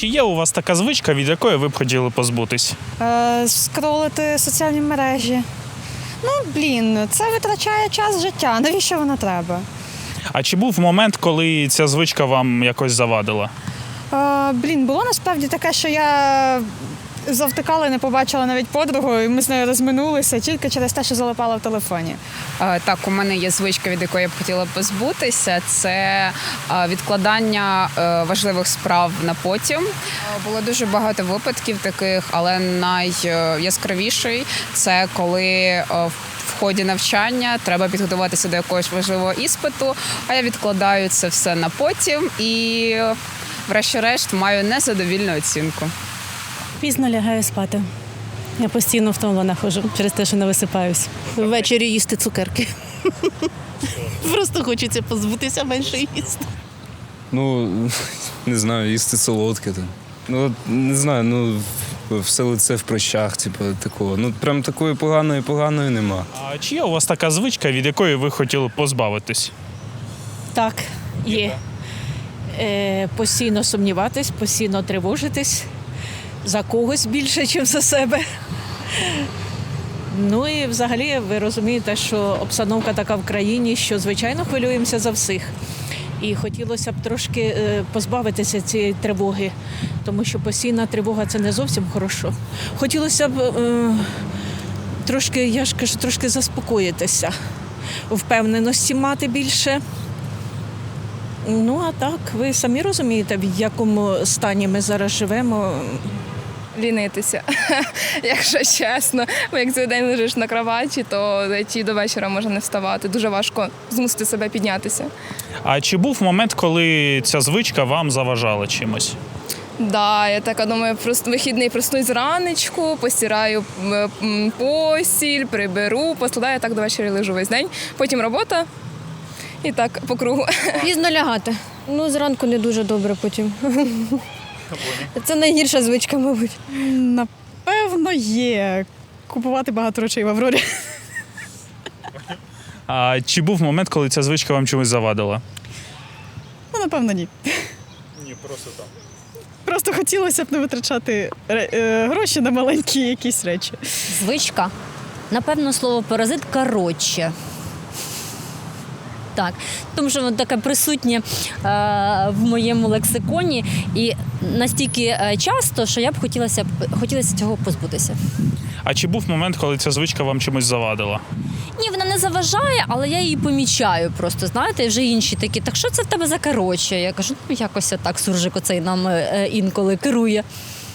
Чи є у вас така звичка, від якої ви б хотіли позбутись? Е, скролити соціальні мережі. Ну, блін, це витрачає час життя. Навіщо воно треба? А чи був момент, коли ця звичка вам якось завадила? Е, блін, було насправді таке, що я завтикала і не побачила навіть подругу, і ми з нею розминулися тільки через те, що залипала в телефоні. Е, Так, у мене є звичка, від якої я б хотіла позбутися. Це е, відкладання е, важливих справ на потім. Було дуже багато випадків таких, але найяскравіший це коли в ході навчання треба підготуватися до якогось важливого іспиту, а я відкладаю це все на потім і, врешті-решт, маю незадовільну оцінку. Пізно лягаю спати. Я постійно втомлена ходжу через те, що не висипаюсь. Ввечері їсти цукерки. Просто хочеться позбутися менше їсти. Ну, не знаю, їсти солодке там. Ну, не знаю, ну все лице в прощах, типу, такого. Ну, прям такої поганої, поганої нема. А чи є у вас така звичка, від якої ви хотіли позбавитись? Так, є. Е, постійно сумніватись, постійно тривожитись за когось більше, ніж за себе. Ну і взагалі ви розумієте, що обстановка така в країні, що звичайно хвилюємося за всіх. І хотілося б трошки е, позбавитися цієї тривоги, тому що постійна тривога це не зовсім хорошо. Хотілося б е, трошки, я ж кажу, трошки заспокоїтися, впевненості мати більше. Ну а так, ви самі розумієте, в якому стані ми зараз живемо. Лінитися, якщо чесно. Бо як цілий день лежиш на кроваті, то ті до вечора можна не вставати. Дуже важко змусити себе піднятися. А чи був момент, коли ця звичка вам заважала чимось? Да, я така думаю, просто вихідний проснусь зранечку, постираю постіль, приберу, поскладаю, так до вечора лежу весь день. Потім робота і так по кругу. Пізно лягати. Ну, зранку не дуже добре потім. Це найгірша звичка, мабуть. Напевно, є. Купувати багато речей в Аврорі. А чи був момент, коли ця звичка вам чимось завадила? Ну, напевно, ні. Ні, просто так. Просто хотілося б не витрачати ре- е, гроші на маленькі якісь речі. Звичка. Напевно, слово паразит коротше. Так, тому що воно таке присутнє е, в моєму лексиконі і настільки е, часто, що я б хотілося б хотілося цього позбутися. А чи був момент, коли ця звичка вам чимось завадила? Ні, вона не заважає, але я її помічаю просто. Знаєте, і вже інші такі. Так що це в тебе за коротше? Я кажу, ну якось так суржик оцей нам е, інколи керує.